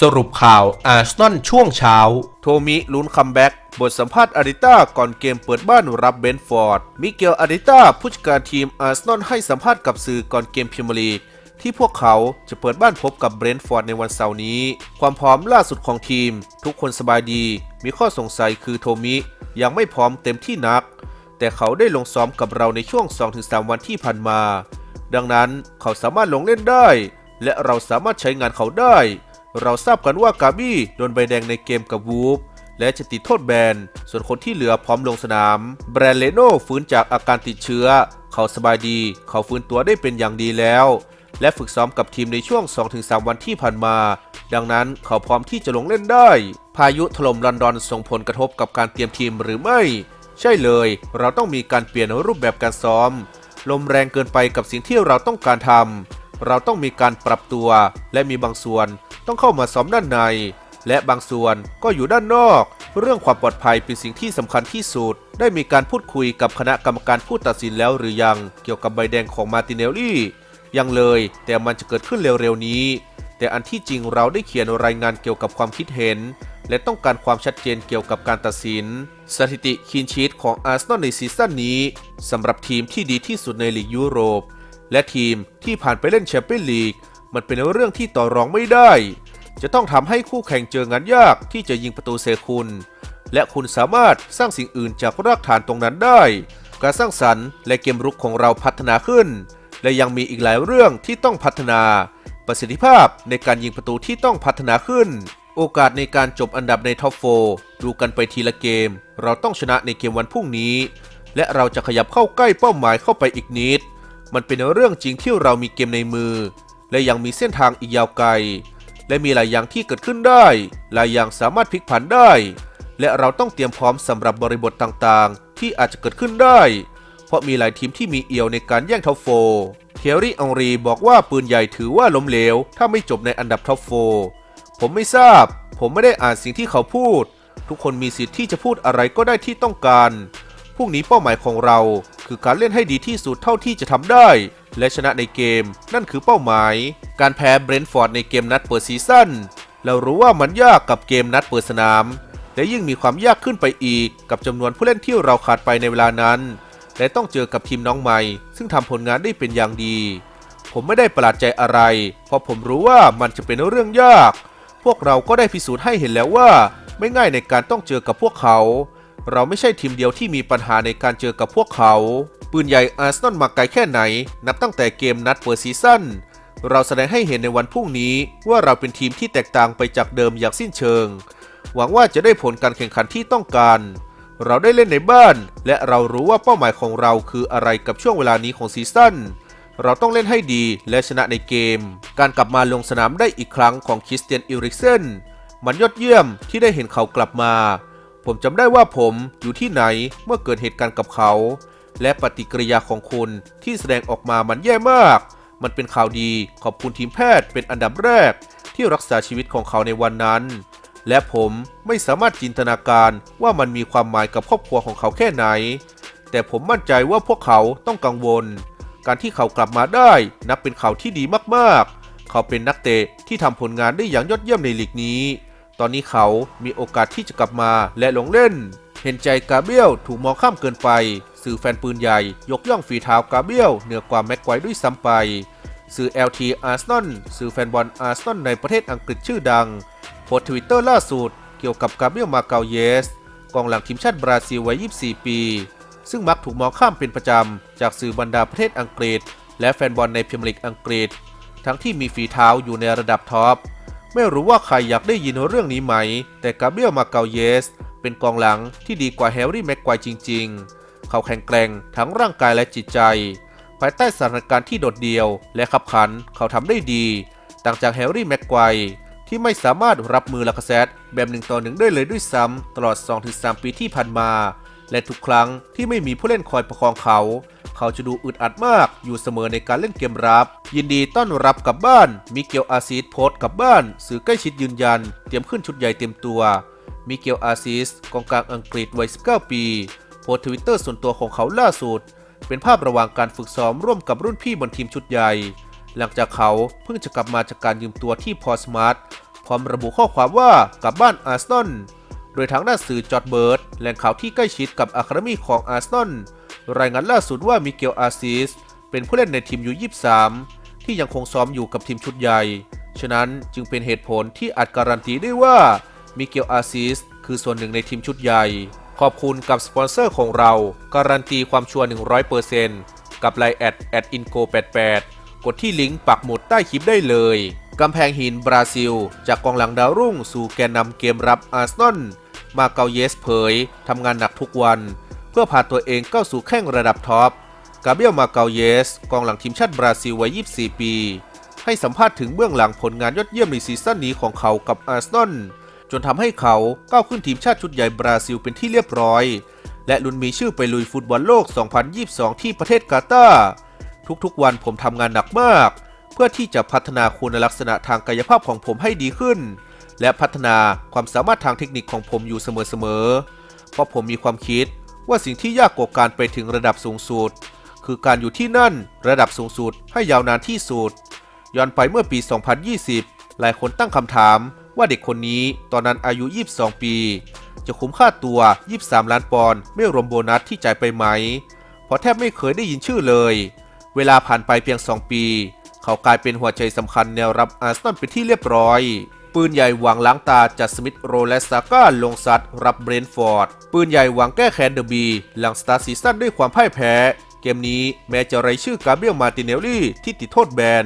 สรุปข่าวอาร์ซนอลช่วงเช้า โทมิลุ้นคัมแบ็กบทสัมภาษณ์อาริต้าก่อนเกมเปิดบ้านรับเบนฟอร์ด มิเกลอาริต้าผู้จัดการทีมอาร์ซนอลให้สัมภาษณ์กับสื่อก่อนเกมพรีเมียร์ลีก ที่พวกเขาจะเปิดบ้านพบกับเบรนท์ฟอร์ดในวันเสาร์นี้ ความพร้อมล่าสุดของทีม ทุกคนสบายดี มีข้อสงสัยคือโทมิยังไม่พร้อมเต็มที่นัก แต่เขาได้ลงซ้อมกับเราในช่วง 2-3 วันที่ผ่านมา ดังนั้นเขาสามารถลงเล่นได้ และเราสามารถใช้งานเขาได้ เราทราบกันว่ากาบี้โดนใบแดงในเกมกับวูฟและจะติดโทษแบน ส่วนคนที่เหลือพร้อมลงสนาม แบรนเลโน่ฟื้นจากอาการติดเชื้อ เขาสบายดี เขาฟื้นตัวได้เป็นอย่างดีแล้ว และฝึกซ้อมกับทีมในช่วง 2-3 วันที่ผ่านมา ดังนั้นเขาพร้อมที่จะลงเล่นได้ พายุถล่มลอนดอนส่งผลกระทบกับการเตรียมทีมหรือไม่ ใช่เลย เราต้องมีการเปลี่ยนรูปแบบการซ้อม ลมแรงเกินไปกับสิ่งที่เราต้องการทำเราต้องมีการปรับตัว และมีบางส่วน ต้องเข้ามาซ้อมด้านใน และบางส่วนก็อยู่ด้านนอก เรื่องความปลอดภัยเป็นสิ่งที่สำคัญที่สุด ได้มีการพูดคุยกับคณะกรรมการผู้ตัดสินแล้วหรือยังเกี่ยวกับใบแดงของมาติเนลลี่ยังเลย แต่มันจะเกิดขึ้นเร็วๆนี้ แต่อันที่จริงเราได้เขียนรายงานเกี่ยวกับความคิดเห็น และต้องการความชัดเจนเกี่ยวกับการตัดสิน สถิติคีนชีตของอาร์เซนอลในซีซั่นนี้สำหรับทีมที่ดีที่สุดในลีกยุโรป และทีมที่ผ่านไปเล่นแชมเปี้ยนลีก มันเป็นเรื่องที่ต่อรองไม่ได้ จะต้องทำให้คู่แข่งเจองานยากที่จะยิงประตูเซคุณ และคุณสามารถสร้างสิ่งอื่นจากรากฐานตรงนั้นได้ การสร้างสรรค์และเกมรุกของเราพัฒนาขึ้น และยังมีอีกหลายเรื่องที่ต้องพัฒนา ประสิทธิภาพในการยิงประตูที่ต้องพัฒนาขึ้น โอกาสในการจบอันดับในท็อปโฟดูกันไปทีละเกม เราต้องชนะในเกมวันพรุ่งนี้ และเราจะขยับเข้าใกล้เป้าหมายเข้าไปอีกนิดมันเป็นเรื่องจริงที่เรามีเกมในมือ และยังมีเส้นทางอีกยาวไกล และมีหลายอย่างที่เกิดขึ้นได้ หลายอย่างสามารถพลิกผันได้ และเราต้องเตรียมพร้อมสำหรับบริบทต่างๆ ที่อาจจะเกิดขึ้นได้ เพราะมีหลายทีมที่มีเอียวในการแย่งท็อปโฟเทียรี่องรีบอกว่าปืนใหญ่ถือว่าล้มเหลว ถ้าไม่จบในอันดับท็อปโฟผมไม่ทราบ ผมไม่ได้อ่านสิ่งที่เขาพูด ทุกคนมีสิทธิ์ที่จะพูดอะไรก็ได้ที่ต้องการพรุ่งนี้เป้าหมายของเรา คือการเล่นให้ดีที่สุดเท่าที่จะทำได้ และชนะในเกม นั่นคือเป้าหมาย การแพ้เบรนท์ฟอร์ดในเกมนัดเปิดซีซั่นเรารู้ว่ามันยากกับเกมนัดเปิดสนาม และยิ่งมีความยากขึ้นไปอีกกับจำนวนผู้เล่นที่เราขาดไปในเวลานั้น และต้องเจอกับทีมน้องใหม่ ซึ่งทำผลงานได้เป็นอย่างดี ผมไม่ได้ประหลาดใจอะไร เพราะผมรู้ว่ามันจะเป็นเรื่องยาก พวกเราก็ได้พิสูจน์ให้เห็นแล้วว่า ไม่ง่ายในการต้องเจอกับพวกเขา เราไม่ใช่ทีมเดียวที่มีปัญหาในการเจอกับพวกเขา ปืนใหญ่อาร์เซนอลมาไกลแค่ไหน นับตั้งแต่เกมนัดเปิดซีซั่นเราแสดงให้เห็นในวันพรุ่งนี้ว่าเราเป็นทีมที่แตกต่างไปจากเดิมอย่างสิ้นเชิง หวังว่าจะได้ผลการแข่งขันที่ต้องการ เราได้เล่นในบ้าน และเรารู้ว่าเป้าหมายของเราคืออะไรกับช่วงเวลานี้ของซีซั่นเราต้องเล่นให้ดีและชนะในเกม การกลับมาลงสนามได้อีกครั้งของคริสเตียนอิริกเซนมันยอดเยี่ยมที่ได้เห็นเขากลับมา ผมจำได้ว่าผมอยู่ที่ไหนเมื่อเกิดเหตุการณ์กับเขา และปฏิกิริยาของคุณที่แสดงออกมามันแย่มาก มันเป็นข่าวดีขอบคุณทีมแพทย์เป็นอันดับแรก ที่รักษาชีวิตของเขาในวันนั้น และผมไม่สามารถจินตนาการว่ามันมีความหมายกับครอบครัวของเขาแค่ไหน แต่ผมมั่นใจว่าพวกเขาต้องกังวล การที่เขากลับมาได้นับเป็นข่าวที่ดีมากๆ เขาเป็นนักเตะที่ทำผลงานได้อย่างยอดเยี่ยมในลีกนี้ ตอนนี้เขามีโอกาสที่จะกลับมาและลงเล่น เห็นใจกาเบียลถูกมองข้ามเกินไป สื่อแฟนปืนใหญ่ ยกย่องฝีเท้ากาเบียลเหนือกว่าแม็กไกว์ด้วยซ้ำไป สื่อ LT Arsenal สื่อแฟนบอลอาร์ซนอลในประเทศอังกฤษชื่อดัง โพสต์ทวิตเตอร์ล่าสุดเกี่ยวกับกาเบียลมาเกาเยส กองหลังทีมชาติบราซิลวัย 24 ปี ซึ่งมักถูกมองข้ามเป็นประจำจากสื่อบรรดาประเทศอังกฤษ และแฟนบอลในพรีเมียร์ลีกอังกฤษ ทั้งที่มีฝีเท้าอยู่ในระดับท็อป ไม่รู้ว่าใครอยากได้ยินเรื่องนี้ไหม แต่กาเบรียลมาเกาเยส เป็นกองหลังที่ดีกว่าแฮร์รี่แม็กไกวร์จริง ๆ เขาแข็งแกร่งทั้งร่างกายและจิตใจ ภายใต้สถานการณ์ที่โดดเดี่ยวและขับขันเขาทำได้ดี ต่างจากแฮร์รี่แม็กไกวร์ที่ไม่สามารถรับมือลากาเซตแบบหนึ่งต่อหนึ่งได้เลยด้วยซ้ำตลอด 2-3 ปีที่ผ่านมา และทุกครั้งที่ไม่มีผู้เล่นคอยประคองเขา เขาจะดูอึดอัดมากอยู่เสมอในการเล่นเกมรับ ยินดีต้อนรับกลับบ้าน มิเกลอาซิสโพสต์กลับบ้าน สื่อใกล้ชิดยืนยัน เตรียมขึ้นชุดใหญ่เต็มตัว มิเกลอาซิสกองกลางอังกฤษวัย 19 ปี โพสต์ทวิตเตอร์ส่วนตัวของเขาล่าสุด เป็นภาพระหว่างการฝึกซ้อมร่วมกับรุ่นพี่บนทีมชุดใหญ่ หลังจากเขาเพิ่งจะกลับมาจากการยืมตัวที่พอสมาร์ทพร้อมระบุข้อความว่ากลับบ้านอาร์ซนอล โดยทางด้านสื่อจอร์ดเบิร์ดแหล่งข่าวที่ใกล้ชิดกับอะคาเดมีของอาร์เซนอลรายงานล่าสุดว่ามิเกลอาซิสเป็นผู้เล่นในทีมยู23ที่ยังคงซ้อมอยู่กับทีมชุดใหญ่ ฉะนั้นจึงเป็นเหตุผลที่อาจการันตีได้ว่ามิเกลอาซิสคือส่วนหนึ่งในทีมชุดใหญ่ ขอบคุณกับสปอนเซอร์ของเรา การันตีความชัวร์100%กับไลน์แอดแอดอินโก88กดที่ลิงก์ปักหมุดใต้คลิปได้เลยกำแพงหินบราซิล จากกองหลังดาวรุ่งสู่แกนนำเกมรับอาร์เซนอล มาเกาเยสเผยทำงานหนักทุกวัน เพื่อพาตัวเองเข้าสู่แข่งระดับท็อปกาเบียลมาเกาเยส กองหลังทีมชาติบราซิลวัย 24 ปี ให้สัมภาษณ์ถึงเบื้องหลังผลงานยอดเยี่ยมในซีซั่นนี้ของเขากับอาร์เซนอลจนทำให้เขาก้าวขึ้นทีมชาติชุดใหญ่บราซิลเป็นที่เรียบร้อย และลุ้นมีชื่อไปลุยฟุตบอลโลก 2022 ที่ประเทศกาตาร์ทุกๆวันผมทำงานหนักมาก เพื่อที่จะพัฒนาคุณลักษณะทางกายภาพของผมให้ดีขึ้น และพัฒนาความสามารถทางเทคนิคของผมอยู่เสมอๆ เพราะผมมีความคิดว่าสิ่งที่ยากกว่าการไปถึงระดับสูงสุด คือการอยู่ที่นั่นระดับสูงสุดให้ยาวนานที่สุด ย้อนไปเมื่อปี 2020 หลายคนตั้งคำถามว่าเด็กคนนี้ตอนนั้นอายุ 22 ปี จะคุ้มค่าตัว 23 ล้านปอนด์ไม่รวมโบนัสที่จ่ายไปไหม เพราะแทบไม่เคยได้ยินชื่อเลย เวลาผ่านไปเพียง 2 ปี เขากลายเป็นหัวใจสำคัญแนวรับอาร์เซนอลเป็นที่เรียบร้อย ปืนใหญ่หวังล้างตาจัดสมิธโรและซาก้าลงซัดรับเบรนฟอร์ด ปืนใหญ่หวังแก้แค้นเดอะบีหลังสตาร์ซีซั่นด้วยความพ่ายแพ้ เกมนี้แม้จะไร้ชื่อกาเบรียลมาติเนลลี่ที่ติดโทษแบน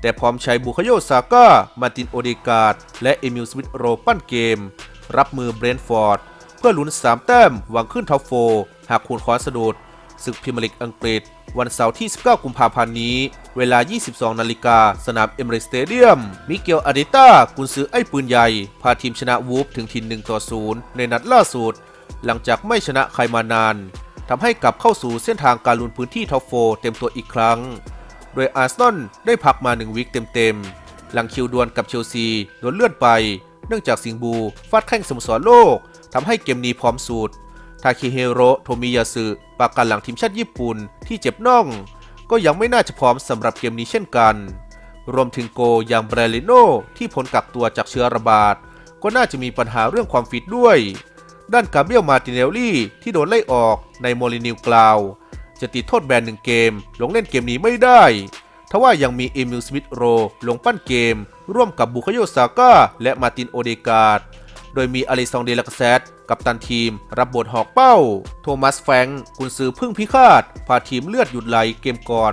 แต่พร้อมใช้บุคโยซาก้ามาตินโอเดกาดและเอมิลสมิธโรปั้นเกม รับมือเบรนฟอร์ด เพื่อลุ้น 3 แต้มหวังขึ้นท็อปโฟร์หากคูณคอนสะดุดศึกพรีเมียร์ลีกอังกฤษ วันเสาร์ที่ 19 กุมภาพันธ์นี้ เวลา 22 นาฬิกา สนามเอมเรสเตเดียม มิเกลอาริต้ากุนซือไอ้ปืนใหญ่ พาทีมชนะวูฟถึงทีม1ต่อ0ในนัดล่าสุด หลังจากไม่ชนะใครมานานทำให้กลับเข้าสู่เส้นทางการลุ้นพื้นที่ท็อปโฟเต็มตัวอีกครั้ง โดยอาร์เซนอลได้พักมา 1 วิคเต็มๆ หลังคิวดวลกับเชลซีโดนเลื่อนไป เนื่องจากสิงบูฟาดแข้งสมสรโลกทำให้เกมนี้พร้อมสุดทาคิเฮโรโทมิยาสึปากกันหลังทีมชาติญี่ปุ่นที่เจ็บน่อง ก็ยังไม่น่าจะพร้อมสำหรับเกมนี้เช่นกัน รวมถึงโกอย่างเบรลิโนที่ผลกักตัวจากเชื้อระบาด ก็น่าจะมีปัญหาเรื่องความฟิตด้วย ด้านกาเบียลมาติเนลลี่ที่โดนไล่ออกในโมลินิวกลาว จะติดโทษแบนหนึ่งเกม ลงเล่นเกมนี้ไม่ได้ทว่ายังมีเอมิลสมิธโรลงปั้นเกม ร่วมกับบุคโยซาก้าและมาตินโอเดกาดโดยมีอลิซองเดลกาเซต กับตันทีม รับบทหอกเป้า โทมัสแฟงกุนซือพึ่งพิฆาต พาทีมเลือดหยุดไหลเกมก่อน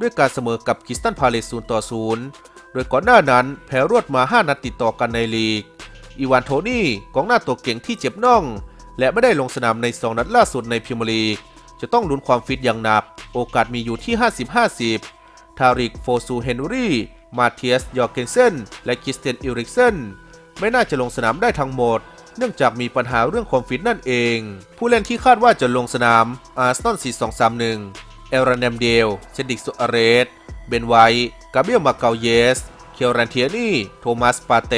ด้วยการเสมอกับคิสตันพาเลส0ต่อ0โดยก่อนหน้านั้นแพ้รวดมา 5 นัดติดต่อกันในลีก อีวานโทนี่กองหน้าตัวเก่งที่เจ็บน่อง และไม่ได้ลงสนามใน 2 นัดล่าสุดในพรีเมียร์ลีก จะต้องลุ้นความฟิตอย่างหนัก โอกาสมีอยู่ที่ 50-50 ทาริกโฟซูเฮนรี่มาเทียสยอร์เกนเซนและคริสเตียนอิริกเซนไม่น่าจะลงสนามได้ทั้งหมด เนื่องจากมีปัญหาเรื่องความฟิตนั่นเอง ผู้เล่นที่คาดว่าจะลงสนามอาร์เซนอล4231 เอรันเดมเดล เซดิกสุอาเรส เบนไวท์กาเบียลมาเกาเยส เคียวรันเทียนี่ โทมัสปาเต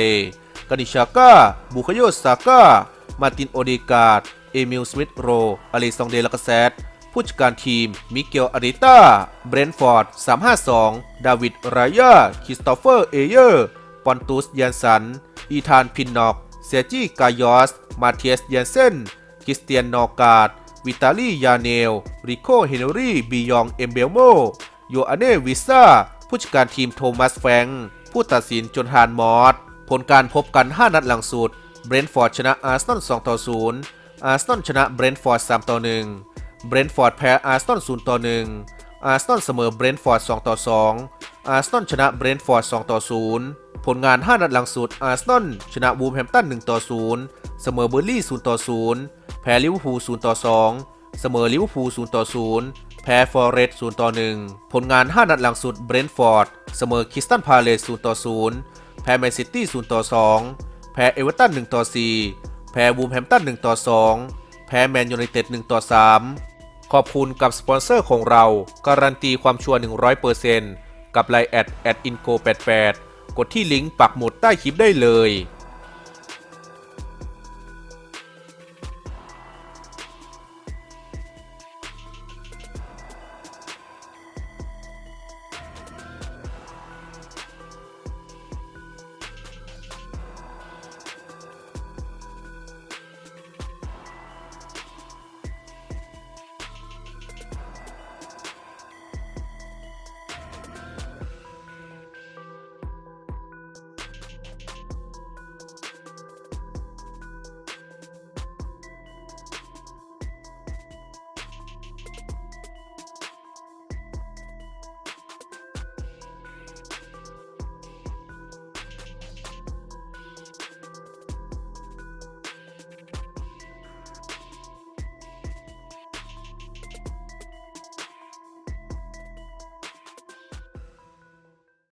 กานิชาก้า บุคโยซาก้า มาตินโอเดกาดเอมิลสมิธโรอลิซองเดลกาเซตผู้จัดการทีม มิเกลอาริต้า เบรนฟอร์ด 352 ดาวิด รายาคริสโตเฟอร์ เอเยอร์ ปอนตุสยันสัน อีธาน พินนอก เซจิกายอส มาเทียสเยนเซนคริสเตียนนอการ์ดวิตาลียาเนล ริโคเฮนรี่บิยองเอมเบลโมโยอาเนวิซ่า ผู้จัดการทีมโทมัสแฟง ผู้ตัดสินจนฮานมอสผลการพบกัน 5 นัดหลังสุด เบรนท์ฟอร์ดชนะอาร์เซนอล2ต่อ0อาร์เซนอลชนะเบรนท์ฟอร์ด3ต่อ1เบรนท์ฟอร์ดแพ้อาร์เซนอล0ต่อ1อาร์เซนอลเสมอเบรนท์ฟอร์ด2ต่อ2อาร์เซนอลชนะเบรนท์ฟอร์ด2ต่อ0 ผลงาน 5 นัดหลังสุดอาร์เซนอลชนะวูมแฮมตัน1ต่อ0เสมอเบอร์ลี่0ต่อ0แพ้ลิเวอร์พูล0ต่อ2เสมอลิเวอร์พูล0ต่อ0แพ้ฟอร์เรสต์0ต่อ1ผลงาน 5 นัดหลังสุดเบรนท์ฟอร์ดเสมอคริสตันพาเลส0ต่อ0แพ้แมนซิตี้0ต่อ2แพ้เอเวอรตัน1ต่อ4แพ้วูมแฮมตัน1ต่อ2แพ้แมนยูไนเต็ด1ต่อ3ขอบคุณกับสปอนเซอร์ของเรา การันตีความชัวร์100%กับไลน์แอดแอดอินโก88 กดที่ลิงก์ปักหมุดใต้คลิปได้เลย